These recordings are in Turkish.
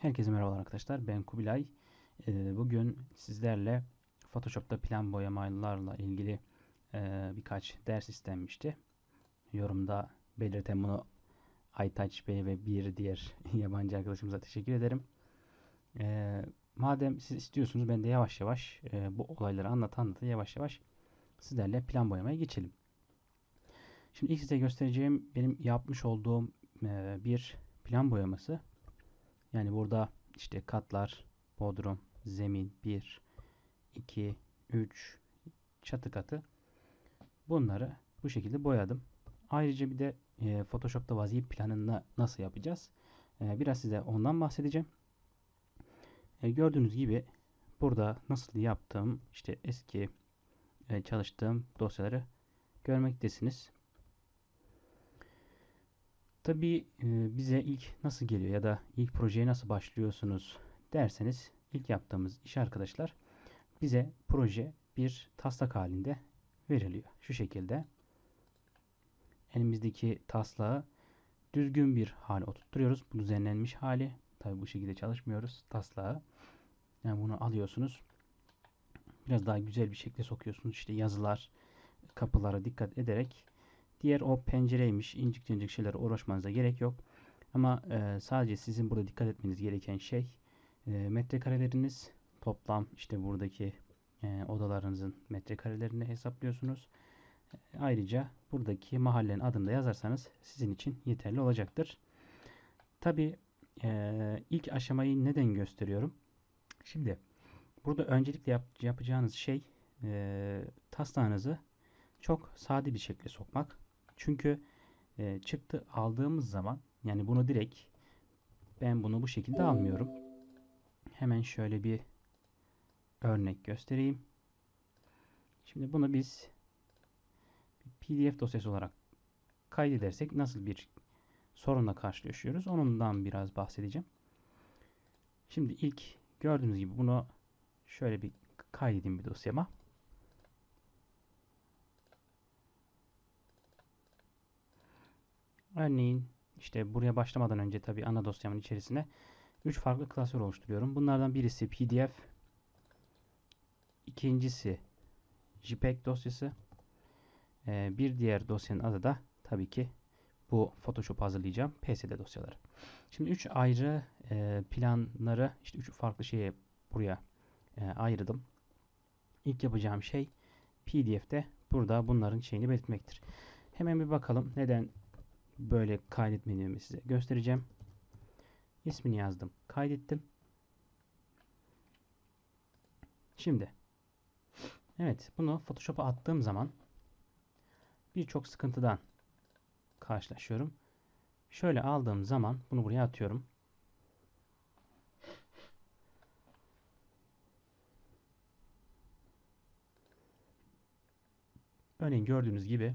Herkese merhaba arkadaşlar. Ben Kubilay. Ee, bugün sizlerle Photoshop'ta plan boyamalarla ilgili e, birkaç ders istenmişti. Yorumda belirten bunu Aytaç Bey ve bir diğer yabancı arkadaşımıza teşekkür ederim. Ee, madem siz istiyorsunuz ben de yavaş yavaş e, bu olayları anlata anlata yavaş yavaş sizlerle plan boyamaya geçelim. Şimdi ilk size göstereceğim benim yapmış olduğum e, bir plan boyaması. Yani burada işte katlar, bodrum, zemin, 1, 2, 3, çatı katı. Bunları bu şekilde boyadım. Ayrıca bir de e, Photoshop'ta vazife planını nasıl yapacağız? E, biraz size ondan bahsedeceğim. E, gördüğünüz gibi burada nasıl yaptığım işte eski e, çalıştığım dosyaları görmektesiniz. Tabii e, bize ilk nasıl geliyor ya da ilk projeye nasıl başlıyorsunuz derseniz ilk yaptığımız iş arkadaşlar bize proje bir taslak halinde veriliyor. Şu şekilde elimizdeki taslağı düzgün bir hale oturtuyoruz. Bu düzenlenmiş hali. Tabi bu şekilde çalışmıyoruz taslağı. Yani bunu alıyorsunuz. Biraz daha güzel bir şekilde sokuyorsunuz. İşte yazılar, kapılara dikkat ederek Diğer o pencereymiş, incik incik şeylere uğraşmanıza gerek yok. Ama e, sadece sizin burada dikkat etmeniz gereken şey e, metrekareleriniz toplam işte buradaki e, odalarınızın metrekarelerini hesaplıyorsunuz. E, ayrıca buradaki mahallenin adını da yazarsanız sizin için yeterli olacaktır. Tabi e, ilk aşamayı neden gösteriyorum? Şimdi burada öncelikle yap, yapacağınız şey e, taslağınızı çok sade bir şekilde sokmak. Çünkü e, çıktı aldığımız zaman yani bunu direkt ben bunu bu şekilde almıyorum. Hemen şöyle bir örnek göstereyim. Şimdi bunu biz PDF dosyası olarak kaydedersek nasıl bir sorunla karşılaşıyoruz? Onundan biraz bahsedeceğim. Şimdi ilk gördüğünüz gibi bunu şöyle bir kaydedeyim bir dosyama. Örneğin işte buraya başlamadan önce tabii ana dosyamın içerisine 3 farklı klasör oluşturuyorum. Bunlardan birisi PDF, ikincisi JPEG dosyası, ee, bir diğer dosyanın adı da tabii ki bu Photoshop hazırlayacağım PSD dosyaları. Şimdi 3 ayrı e, planları işte 3 farklı şeye buraya e, ayırdım. İlk yapacağım şey PDF'de burada bunların şeyini belirtmektir. Hemen bir bakalım neden böyle kaydetmediğimi size göstereceğim. İsmini yazdım. Kaydettim. Şimdi evet bunu Photoshop'a attığım zaman birçok sıkıntıdan karşılaşıyorum. Şöyle aldığım zaman bunu buraya atıyorum. Örneğin gördüğünüz gibi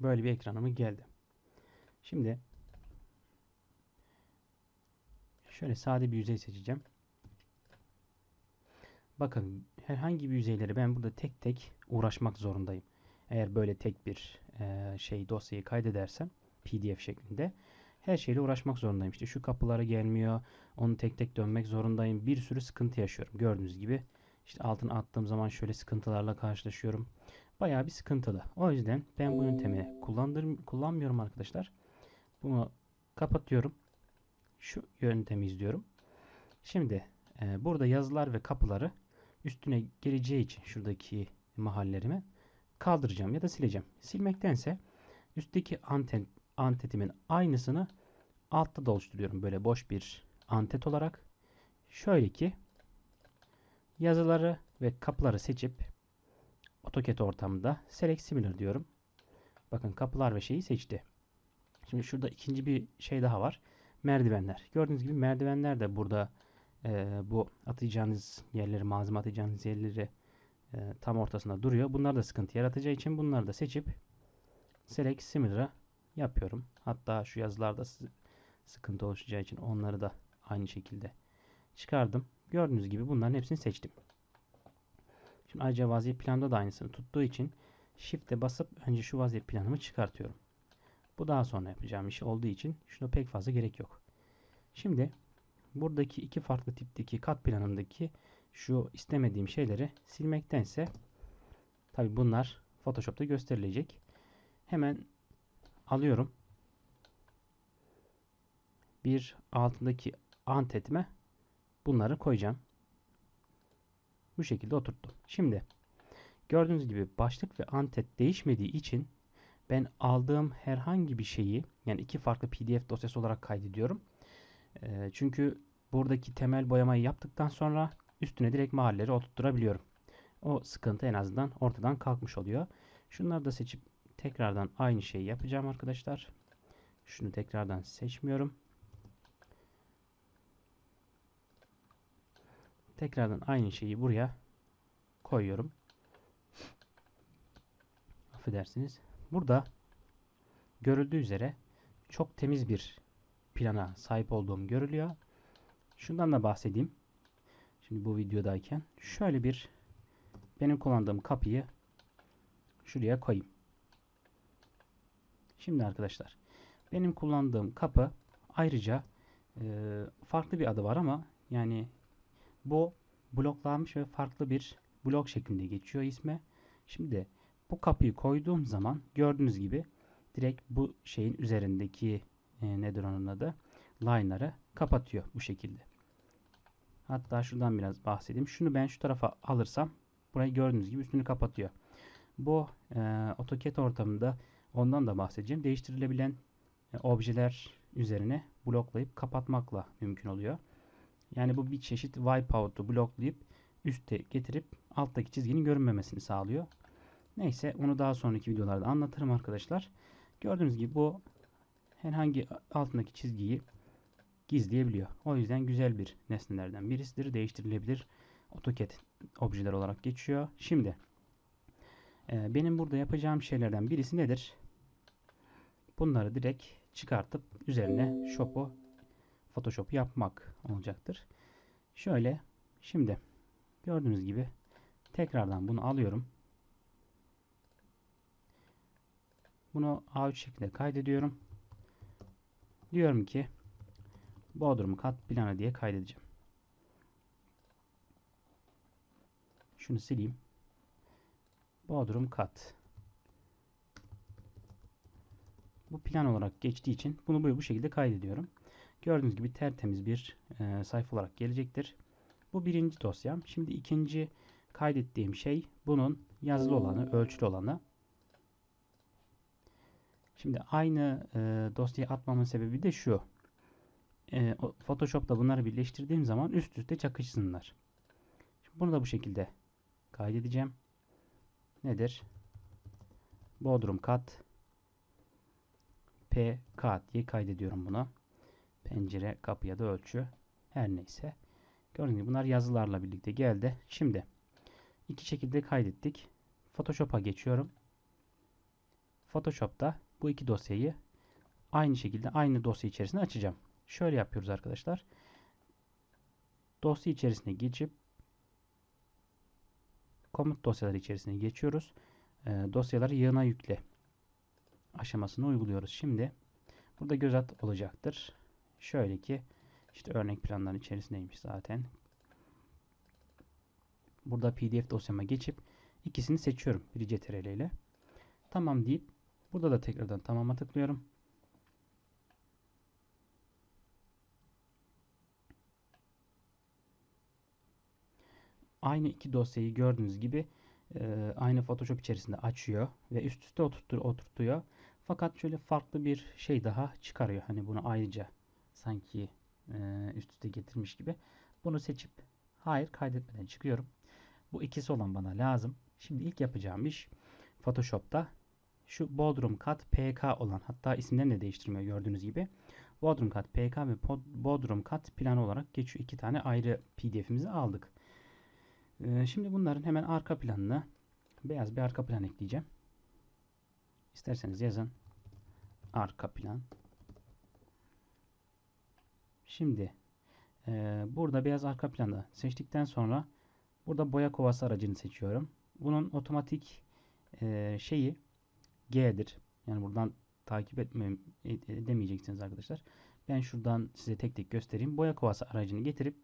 Böyle bir ekranıma geldi. Şimdi şöyle sade bir yüzey seçeceğim. Bakın herhangi bir yüzeyleri ben burada tek tek uğraşmak zorundayım. Eğer böyle tek bir e, şey dosyayı kaydedersem PDF şeklinde her şeyle uğraşmak zorundayım. İşte şu kapılara gelmiyor. Onu tek tek dönmek zorundayım. Bir sürü sıkıntı yaşıyorum. Gördüğünüz gibi işte altına attığım zaman şöyle sıkıntılarla karşılaşıyorum bayağı bir sıkıntılı. O yüzden ben bu yöntemi kullanmıyorum arkadaşlar. Bunu kapatıyorum. Şu yöntemi izliyorum. Şimdi e, burada yazılar ve kapıları üstüne geleceği için şuradaki mahallerimi kaldıracağım ya da sileceğim. Silmektense üstteki anten, antetimin aynısını altta da oluşturuyorum. Böyle boş bir antet olarak. Şöyle ki yazıları ve kapıları seçip AutoCAD ortamında Select Similar diyorum. Bakın kapılar ve şeyi seçti. Şimdi şurada ikinci bir şey daha var. Merdivenler. Gördüğünüz gibi merdivenler de burada e, bu atacağınız yerleri, malzeme atacağınız yerleri e, tam ortasında duruyor. Bunlar da sıkıntı yaratacağı için bunları da seçip Select Similar'a yapıyorum. Hatta şu yazılarda sıkıntı oluşacağı için onları da aynı şekilde çıkardım. Gördüğünüz gibi bunların hepsini seçtim. Şimdi ayrıca vaziyet planda da aynısını tuttuğu için Shift'e basıp önce şu vaziyet planımı çıkartıyorum. Bu daha sonra yapacağım iş olduğu için şuna pek fazla gerek yok. Şimdi buradaki iki farklı tipteki kat planındaki şu istemediğim şeyleri silmektense tabi bunlar Photoshop'ta gösterilecek. Hemen alıyorum. Bir altındaki antetime bunları koyacağım. Bu şekilde oturttum. Şimdi gördüğünüz gibi başlık ve antet değişmediği için ben aldığım herhangi bir şeyi yani iki farklı pdf dosyası olarak kaydediyorum. E, çünkü buradaki temel boyamayı yaptıktan sonra üstüne direkt mahalleleri oturtturabiliyorum. O sıkıntı en azından ortadan kalkmış oluyor. Şunları da seçip tekrardan aynı şeyi yapacağım arkadaşlar. Şunu tekrardan seçmiyorum. Tekrardan aynı şeyi buraya koyuyorum. Affedersiniz. Burada görüldüğü üzere çok temiz bir plana sahip olduğum görülüyor. Şundan da bahsedeyim. Şimdi bu videodayken şöyle bir benim kullandığım kapıyı şuraya koyayım. Şimdi arkadaşlar benim kullandığım kapı ayrıca e, farklı bir adı var ama yani bu bloklanmış ve farklı bir blok şeklinde geçiyor isme. Şimdi bu kapıyı koyduğum zaman gördüğünüz gibi direkt bu şeyin üzerindeki e, nedir onun adı line'ları kapatıyor bu şekilde. Hatta şuradan biraz bahsedeyim. Şunu ben şu tarafa alırsam burayı gördüğünüz gibi üstünü kapatıyor. Bu e, AutoCAD ortamında ondan da bahsedeceğim. Değiştirilebilen e, objeler üzerine bloklayıp kapatmakla mümkün oluyor. Yani bu bir çeşit wipeout'u bloklayıp üste getirip alttaki çizginin görünmemesini sağlıyor. Neyse onu daha sonraki videolarda anlatırım arkadaşlar. Gördüğünüz gibi bu herhangi altındaki çizgiyi gizleyebiliyor. O yüzden güzel bir nesnelerden birisidir. Değiştirilebilir AutoCAD objeler olarak geçiyor. Şimdi e, benim burada yapacağım şeylerden birisi nedir? Bunları direkt çıkartıp üzerine shop'u Photoshop yapmak olacaktır. Şöyle şimdi gördüğünüz gibi tekrardan bunu alıyorum. Bunu A3 şekilde kaydediyorum. Diyorum ki Bodrum kat planı diye kaydedeceğim. Şunu sileyim. Bodrum kat. Bu plan olarak geçtiği için bunu bu şekilde kaydediyorum. Gördüğünüz gibi tertemiz bir e, sayfa olarak gelecektir. Bu birinci dosyam. Şimdi ikinci kaydettiğim şey bunun yazılı olanı, ölçülü olanı. Şimdi aynı e, dosyayı atmamın sebebi de şu. E, Photoshop'ta bunları birleştirdiğim zaman üst üste çakışsınlar. Şimdi bunu da bu şekilde kaydedeceğim. Nedir? Bodrum kat PK diye kaydediyorum bunu. Pencere, kapı ya da ölçü. Her neyse. Gördüğünüz gibi bunlar yazılarla birlikte geldi. Şimdi iki şekilde kaydettik. Photoshop'a geçiyorum. Photoshop'ta bu iki dosyayı aynı şekilde aynı dosya içerisinde açacağım. Şöyle yapıyoruz arkadaşlar. Dosya içerisine geçip komut dosyaları içerisine geçiyoruz. E, dosyaları yığına yükle aşamasını uyguluyoruz. Şimdi burada göz at olacaktır. Şöyle ki işte örnek planların içerisindeymiş zaten. Burada pdf dosyama geçip ikisini seçiyorum. Biri ctrl ile. Tamam deyip burada da tekrardan tamama tıklıyorum. Aynı iki dosyayı gördüğünüz gibi e, aynı Photoshop içerisinde açıyor ve üst üste oturtuyor. Fakat şöyle farklı bir şey daha çıkarıyor. Hani bunu ayrıca sanki e, üst üste getirmiş gibi. Bunu seçip hayır kaydetmeden çıkıyorum. Bu ikisi olan bana lazım. Şimdi ilk yapacağım iş Photoshop'ta şu Bodrum Kat PK olan hatta isimlerini de değiştirmiyor gördüğünüz gibi. Bodrum Kat PK ve Bodrum Kat planı olarak geçiyor. iki tane ayrı pdf'imizi aldık. Ee, şimdi bunların hemen arka planına beyaz bir arka plan ekleyeceğim. İsterseniz yazın. Arka plan. Şimdi e, burada beyaz arka planı seçtikten sonra burada boya kovası aracını seçiyorum. Bunun otomatik e, şeyi G'dir. Yani buradan takip etme, edemeyeceksiniz arkadaşlar. Ben şuradan size tek tek göstereyim. Boya kovası aracını getirip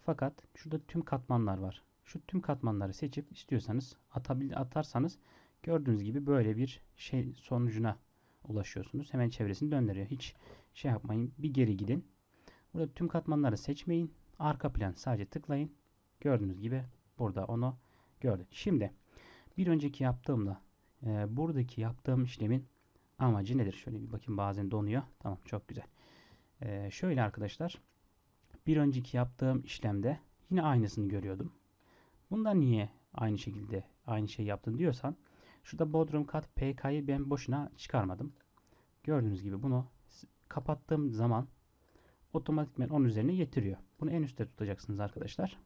fakat şurada tüm katmanlar var. Şu tüm katmanları seçip istiyorsanız atabil atarsanız gördüğünüz gibi böyle bir şey sonucuna ulaşıyorsunuz. Hemen çevresini döndürüyor. Hiç şey yapmayın. Bir geri gidin. Burada tüm katmanları seçmeyin. Arka plan sadece tıklayın. Gördüğünüz gibi burada onu gördük. Şimdi bir önceki yaptığımda e, buradaki yaptığım işlemin amacı nedir? Şöyle bir bakayım bazen donuyor. Tamam çok güzel. E, şöyle arkadaşlar bir önceki yaptığım işlemde yine aynısını görüyordum. Bunda niye aynı şekilde aynı şey yaptın diyorsan şurada Bodrum kat PK'yı ben boşuna çıkarmadım. Gördüğünüz gibi bunu kapattığım zaman otomatikman onun üzerine getiriyor. Bunu en üstte tutacaksınız arkadaşlar.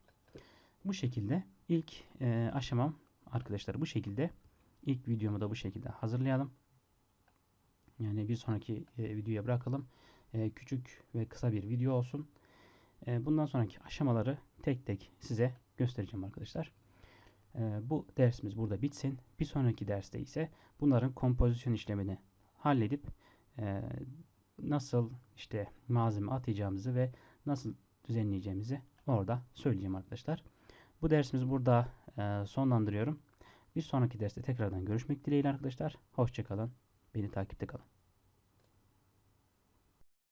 Bu şekilde ilk e, aşamam arkadaşlar bu şekilde. İlk videomu da bu şekilde hazırlayalım. Yani bir sonraki e, videoya bırakalım. E, küçük ve kısa bir video olsun. E, bundan sonraki aşamaları tek tek size göstereceğim arkadaşlar. E, bu dersimiz burada bitsin. Bir sonraki derste ise bunların kompozisyon işlemini halledip e, nasıl işte malzeme atacağımızı ve nasıl düzenleyeceğimizi orada söyleyeceğim arkadaşlar. Bu dersimizi burada e, sonlandırıyorum. Bir sonraki derste tekrardan görüşmek dileğiyle arkadaşlar. Hoşçakalın. Beni takipte kalın.